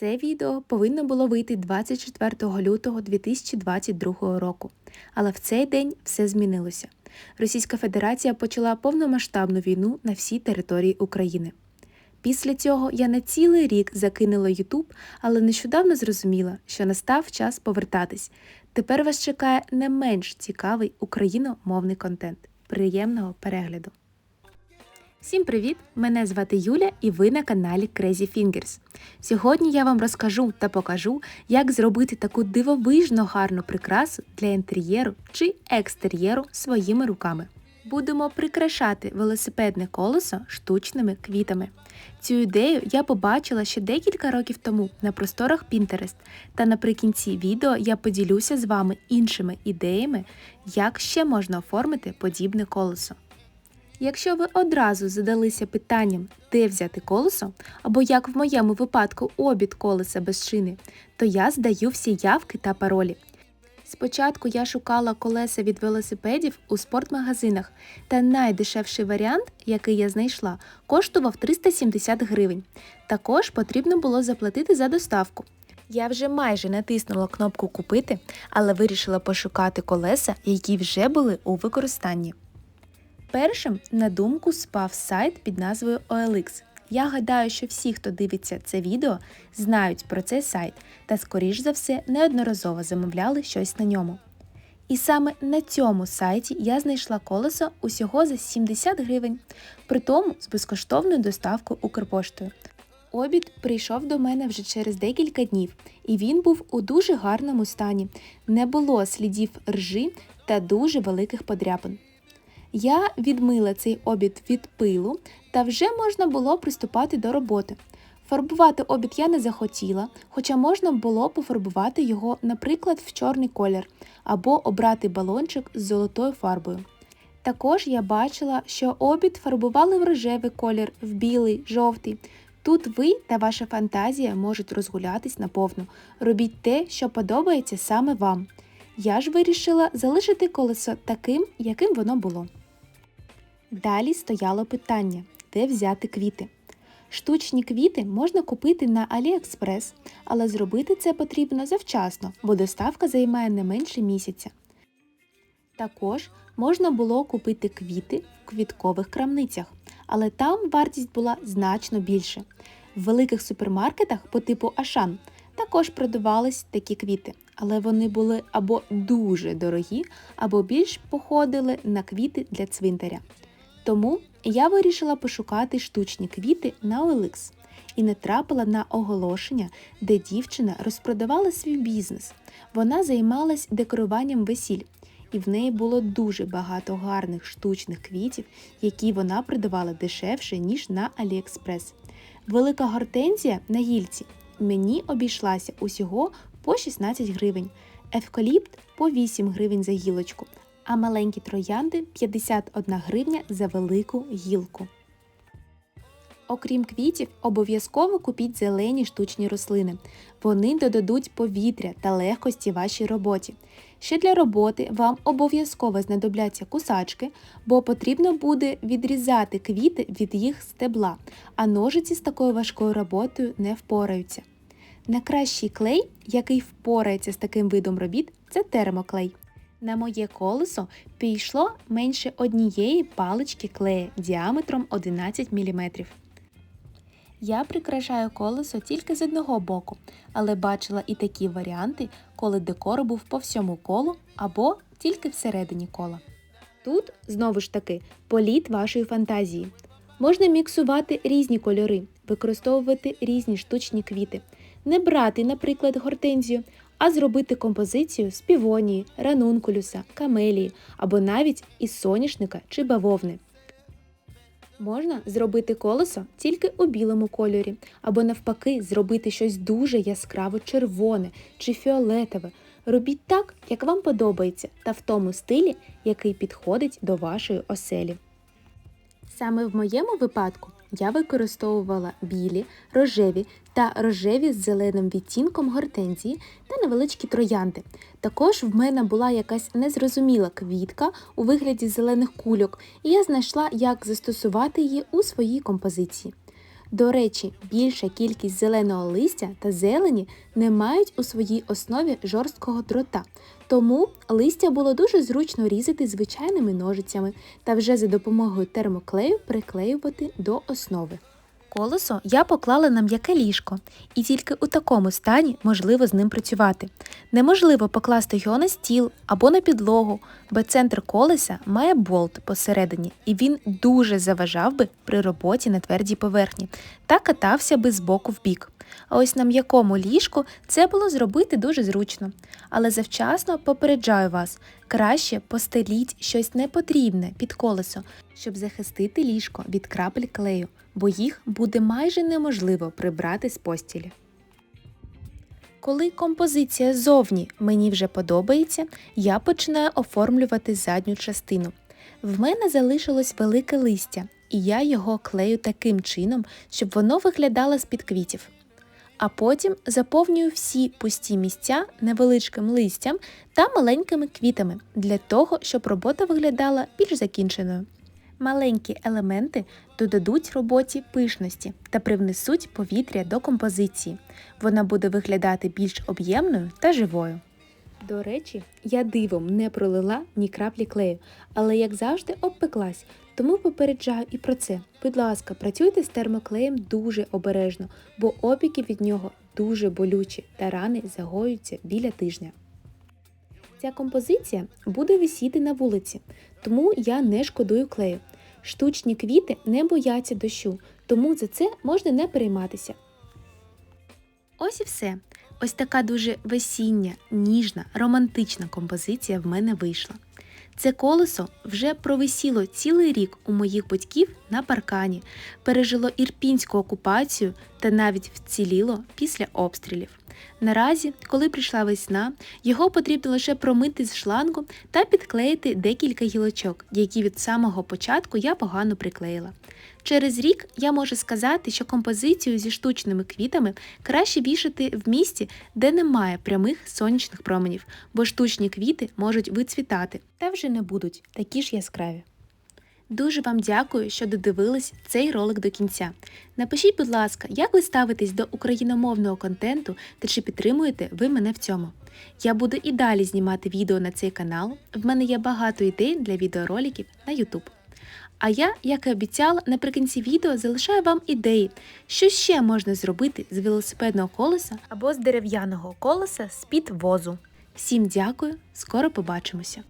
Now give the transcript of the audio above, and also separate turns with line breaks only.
Це відео повинно було вийти 24 лютого 2022 року, але в цей день все змінилося. Російська Федерація почала повномасштабну війну на всій території України. Після цього я на цілий рік закинула Ютуб, але нещодавно зрозуміла, що настав час повертатись. Тепер вас чекає не менш цікавий україномовний контент. Приємного перегляду! Всім привіт! Мене звати Юля і ви на каналі Crazy Fingers. Сьогодні я вам розкажу та покажу, як зробити таку дивовижно гарну прикрасу для інтер'єру чи екстер'єру своїми руками. Будемо прикрашати велосипедне колесо штучними квітами. Цю ідею я побачила ще декілька років тому на просторах Pinterest, та наприкінці відео я поділюся з вами іншими ідеями, як ще можна оформити подібне колесо. Якщо ви одразу задалися питанням, де взяти колесо, або як в моєму випадку обід колеса без шини, то я здаю всі явки та паролі. Спочатку я шукала колеса від велосипедів у спортмагазинах, та найдешевший варіант, який я знайшла, коштував 370 гривень. Також потрібно було заплатити за доставку. Я вже майже натиснула кнопку Купити, але вирішила пошукати колеса, які вже були у використанні. Першим на думку спав сайт під назвою OLX. Я гадаю, що всі, хто дивиться це відео, знають про цей сайт та, скоріш за все, неодноразово замовляли щось на ньому. І саме на цьому сайті я знайшла колесо усього за 70 гривень, при тому з безкоштовною доставкою Укрпоштою. Обід прийшов до мене вже через декілька днів, і він був у дуже гарному стані. Не було слідів ржи та дуже великих подряпин. Я відмила цей обід від пилу, та вже можна було приступати до роботи. Фарбувати обід я не захотіла, хоча можна було пофарбувати його, наприклад, в чорний колір або обрати балончик з золотою фарбою. Також я бачила, що обід фарбували в рожевий колір, в білий, жовтий. Тут ви та ваша фантазія можуть розгулятись наповну. Робіть те, що подобається саме вам. Я ж вирішила залишити колесо таким, яким воно було. Далі стояло питання, де взяти квіти. Штучні квіти можна купити на AliExpress, але зробити це потрібно завчасно, бо доставка займає не менше місяця. Також можна було купити квіти в квіткових крамницях, але там вартість була значно більше. В великих супермаркетах по типу Ашан також продавались такі квіти, але вони були або дуже дорогі, або більш походили на квіти для цвинтаря. Тому я вирішила пошукати штучні квіти на OLX і натрапила на оголошення, де дівчина розпродавала свій бізнес. Вона займалась декоруванням весіль, і в неї було дуже багато гарних штучних квітів, які вона продавала дешевше, ніж на AliExpress. Велика гортензія на гільці мені обійшлася усього по 16 гривень, евкаліпт по 8 гривень за гілочку, а маленькі троянди 51 гривня за велику гілку. Окрім квітів, обов'язково купіть зелені штучні рослини. Вони додадуть повітря та легкості вашій роботі. Ще для роботи вам обов'язково знадобляться кусачки, бо потрібно буде відрізати квіти від їх стебла, а ножиці з такою важкою роботою не впораються. Найкращий клей, який впорається з таким видом робіт, це термоклей. На моє колесо пішло менше однієї палички клея діаметром 11 мм. Я прикрашаю колесо тільки з одного боку, але бачила і такі варіанти, коли декор був по всьому колу або тільки всередині кола. Тут, знову ж таки, політ вашої фантазії. Можна міксувати різні кольори, використовувати різні штучні квіти, не брати, наприклад, гортензію, а зробити композицію з півонії, ранункулюса, камелії або навіть із соняшника чи бавовни. Можна зробити колесо тільки у білому кольорі, або навпаки, зробити щось дуже яскраво червоне чи фіолетове. Робіть так, як вам подобається, та в тому стилі, який підходить до вашої оселі. Саме в моєму випадку я використовувала білі, рожеві та рожеві з зеленим відтінком гортензії та невеличкі троянди. Також в мене була якась незрозуміла квітка у вигляді зелених кульок, і я знайшла, як застосувати її у своїй композиції. До речі, більша кількість зеленого листя та зелені не мають у своїй основі жорсткого дрота, тому листя було дуже зручно різати звичайними ножицями та вже за допомогою термоклею приклеювати до основи. Колесо я поклала на м'яке ліжко, і тільки у такому стані можливо з ним працювати. Неможливо покласти його на стіл або на підлогу, бо центр колеса має болт посередині, і він дуже заважав би при роботі на твердій поверхні та катався би з боку в бік. А ось на м'якому ліжку це було зробити дуже зручно. Але завчасно попереджаю вас, краще постеліть щось непотрібне під колесо, щоб захистити ліжко від крапель клею, бо їх буде майже неможливо прибрати з постілі. Коли композиція зовні мені вже подобається, я починаю оформлювати задню частину. В мене залишилось велике листя, і я його клею таким чином, щоб воно виглядало з-під квітів. А потім заповнюю всі пусті місця невеличким листям та маленькими квітами для того, щоб робота виглядала більш закінченою. Маленькі елементи додадуть роботі пишності та привнесуть повітря до композиції. Вона буде виглядати більш об'ємною та живою. До речі, я дивом не пролила ні краплі клею, але як завжди обпеклась, тому попереджаю і про це. Будь ласка, працюйте з термоклеєм дуже обережно, бо опіки від нього дуже болючі та рани загоюються біля тижня. Ця композиція буде висіти на вулиці, тому я не шкодую клею. Штучні квіти не бояться дощу, тому за це можна не перейматися. Ось і все. Ось така дуже весіння, ніжна, романтична композиція в мене вийшла. Це колесо вже провисіло цілий рік у моїх батьків на паркані, пережило ірпінську окупацію та навіть вціліло після обстрілів. Наразі, коли прийшла весна, його потрібно лише промити з шлангу та підклеїти декілька гілочок, які від самого початку я погано приклеїла. Через рік я можу сказати, що композицію зі штучними квітами краще вішати в місці, де немає прямих сонячних променів, бо штучні квіти можуть вицвітати та вже не будуть такі ж яскраві. Дуже вам дякую, що додивились цей ролик до кінця. Напишіть, будь ласка, як ви ставитесь до україномовного контенту та чи підтримуєте ви мене в цьому. Я буду і далі знімати відео на цей канал. В мене є багато ідей для відеороликів на YouTube. А я, як і обіцяла, наприкінці відео залишаю вам ідеї, що ще можна зробити з велосипедного колеса або з дерев'яного колеса з-під возу. Всім дякую, скоро побачимося!